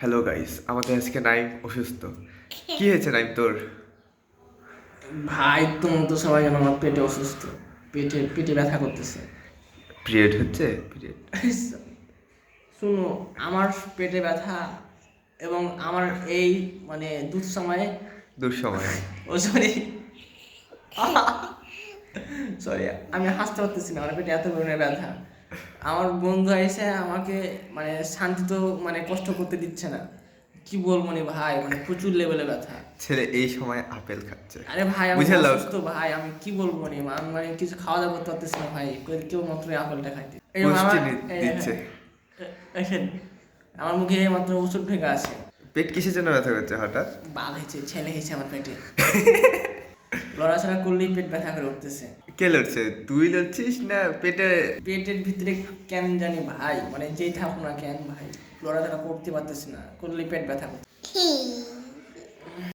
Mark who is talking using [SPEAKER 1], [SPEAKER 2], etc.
[SPEAKER 1] Hello guys আমাদের আজকে নাইম অসুস্থ। কি হয়েছে নাইম তোর?
[SPEAKER 2] ভাই তোমার তো সবাই জানো আমার পেটে অসুস্থ। পেটে পেটে ব্যথা করতেছে।
[SPEAKER 1] পিরিয়ড হচ্ছে? পিরিয়ড।
[SPEAKER 2] শুনো আমার পেটে ব্যথা এবং আমার এই মানে দুধ সময়ে
[SPEAKER 1] দুঃসময়।
[SPEAKER 2] ও সরি সরি আমি হাসতে পারতেছি না। আমার পেটে এত পরিমাণে ব্যথা। আমার বন্ধু এসে আমাকে মানে শান্তি তো মানে কষ্ট করতে দিচ্ছে না। কি বলব নি ভাই? মানে প্রচুর লেভেলে ব্যথা।
[SPEAKER 1] ছেলে এই সময় আপেল খাচ্ছে।
[SPEAKER 2] আরে ভাই আমি। অসুস্থ ভাই আমি কি বলব নি? আমি মানে কিছু খাওয়া দাওয়া করতে পারতেছি না ভাই। কেউ মাত্র আপেলটা খাইতে এই আমার-
[SPEAKER 1] দিচ্ছে।
[SPEAKER 2] আমার মুখে মাত্র ওষুধ ঢেকে আছে।
[SPEAKER 1] পেট কিসের জন্য ব্যথা করছে হঠাৎ?
[SPEAKER 2] বাল হয়েছে ছেলে হয়েছে আমার পেটে। লড়াচড়া করলেই পেট ব্যথা করে উঠতেছে।
[SPEAKER 1] কে লড়ছে? তুই লড়ছিস না পেটে?
[SPEAKER 2] পেটের ভিতরে কেন জানি ভাই মানে যেই থাকুক না কেন ভাই লড়াচড়া করতে পারতেছি না করলেই পেট ব্যথা করছে